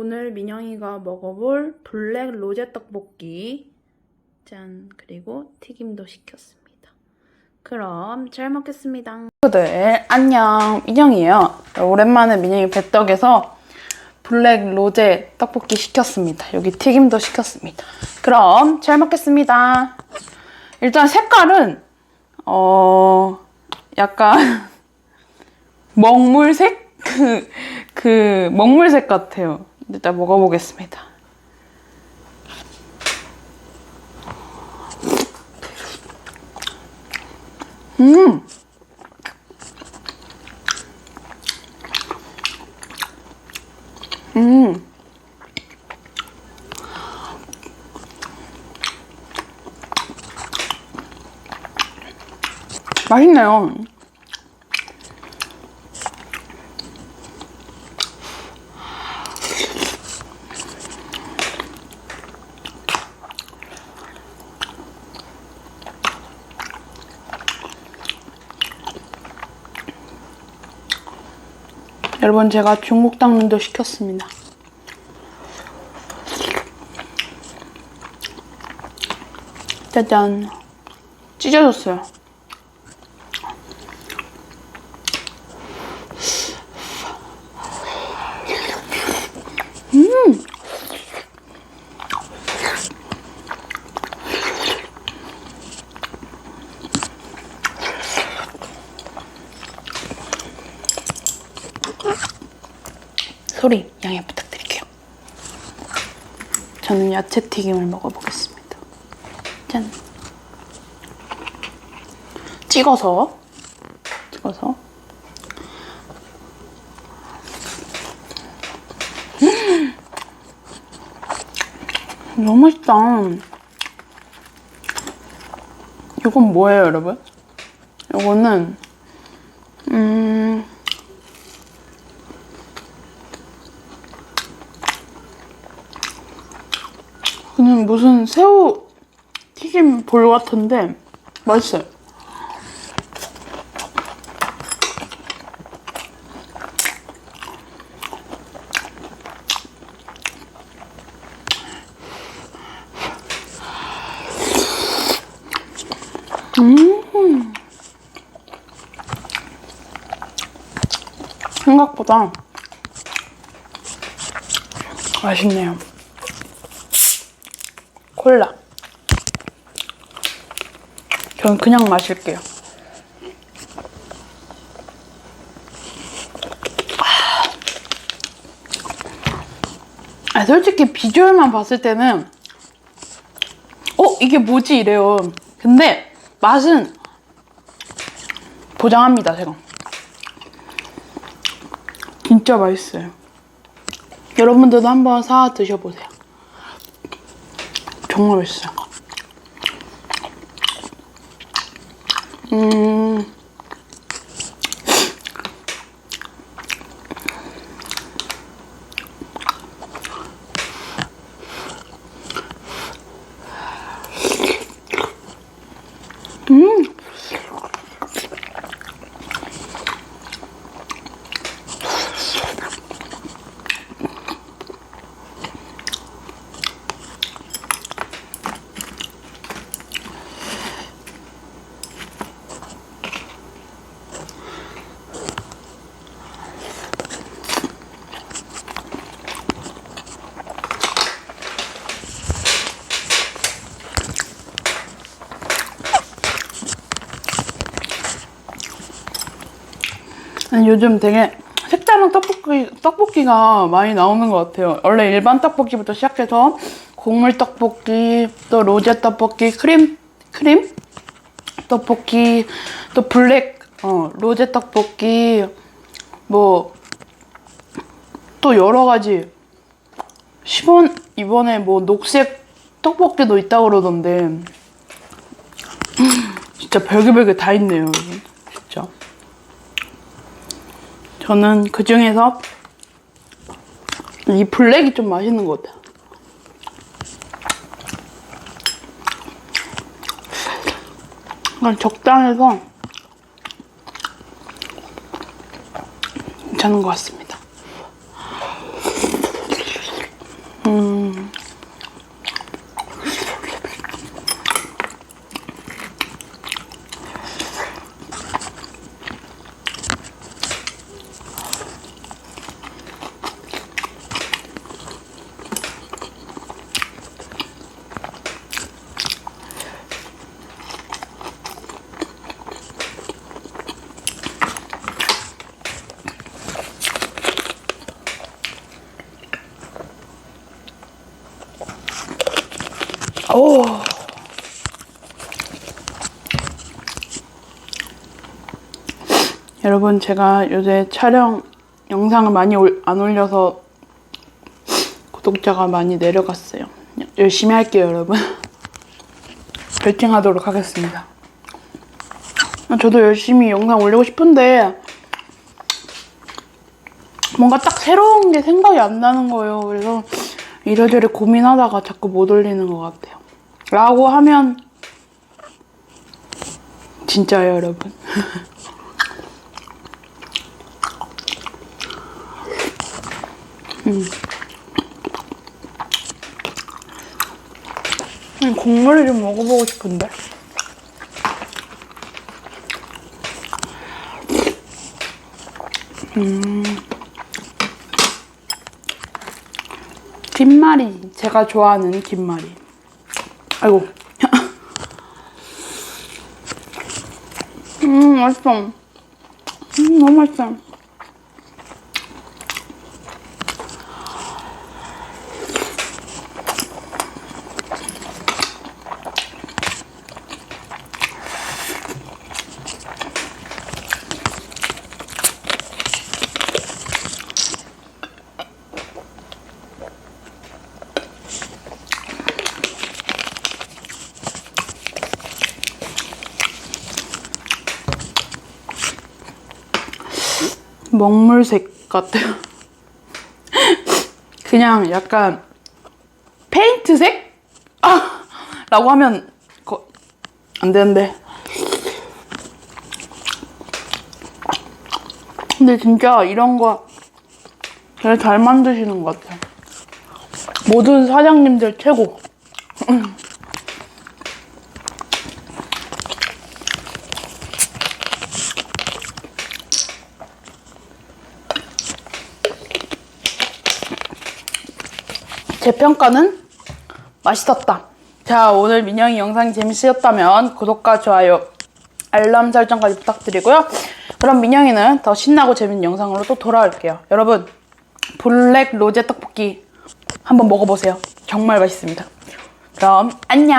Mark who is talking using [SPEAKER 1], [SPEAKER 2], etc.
[SPEAKER 1] 오늘 민영이가 먹어볼 블랙 로제 떡볶이 짠 그리고 튀김도 시켰습니다. 그럼 잘 먹겠습니다. 친구들 안녕 민영이에요. 오랜만에 민영이 배떡에서 블랙 로제 떡볶이 시켰습니다. 여기 튀김도 시켰습니다. 그럼 잘 먹겠습니다. 일단 색깔은 어 약간 먹물색 그, 그 먹물색 같아요. 일단 먹어보겠습니다. 음. 음. 맛있네요. 여러분 제가 중국 당면도 시켰습니다. 짜잔 찢어졌어요. 음 소리 양해 부탁드릴게요. 저는 야채 튀김을 먹어보겠습니다. 짠. 찍어서 찍어서 음! 너무 맛있다. 이건 뭐예요, 여러분? 이거는 음. 그냥 무슨 새우 튀김 볼 같은데 맛있어요. 음. 생각보다 맛있네요. 콜라. 저는 그냥 마실게요. 아, 솔직히 비주얼만 봤을 때는 어 이게 뭐지 이래요. 근데 맛은 보장합니다 제가. 진짜 맛있어요. 여러분들도 한번 사 드셔보세요. 정말 맛있어요. 음. 아니, 요즘 되게 색다른 떡볶이, 떡볶이가 많이 나오는 것 같아요. 원래 일반 떡볶이부터 시작해서 국물 떡볶이, 또 로제 떡볶이, 크림, 크림? 떡볶이, 또 블랙, 어, 로제 떡볶이, 뭐, 또 여러 가지. 10원, 이번에 뭐 녹색 떡볶이도 있다고 그러던데. 진짜 별개별개 다 있네요. 진짜. 저는 그 중에서 이 블랙이 좀 맛있는 것 같아요. 적당해서 괜찮은 것 같습니다. 오. 여러분 제가 요새 촬영 영상을 많이 올- 안 올려서 구독자가 많이 내려갔어요. 열심히 할게요, 여러분. 결정하도록 하겠습니다. 아, 저도 열심히 영상 올리고 싶은데 뭔가 딱 새로운 게 생각이 안 나는 거예요. 그래서 이래저래 고민하다가 자꾸 못 올리는 것 같아요. 라고 하면 진짜예요, 여러분. 음, 국물을 좀 먹어보고 싶은데. 음. 김말이. 제가 좋아하는 김말이. 아이고. 음, 맛있어. 음, 너무 맛있어. 먹물색 같아요. 그냥 약간 페인트색? 아! 라고 하면 거, 안 되는데. 근데 진짜 이런 거 되게 잘 만드시는 것 같아요. 모든 사장님들 최고. 제 평가는 맛있었다. 자, 오늘 민영이 영상이 재밌으셨다면 구독과 좋아요, 알람 설정까지 부탁드리고요. 그럼 민영이는 더 신나고 재밌는 영상으로 또 돌아올게요. 여러분, 블랙 로제 떡볶이 한번 먹어보세요. 정말 맛있습니다. 그럼 안녕!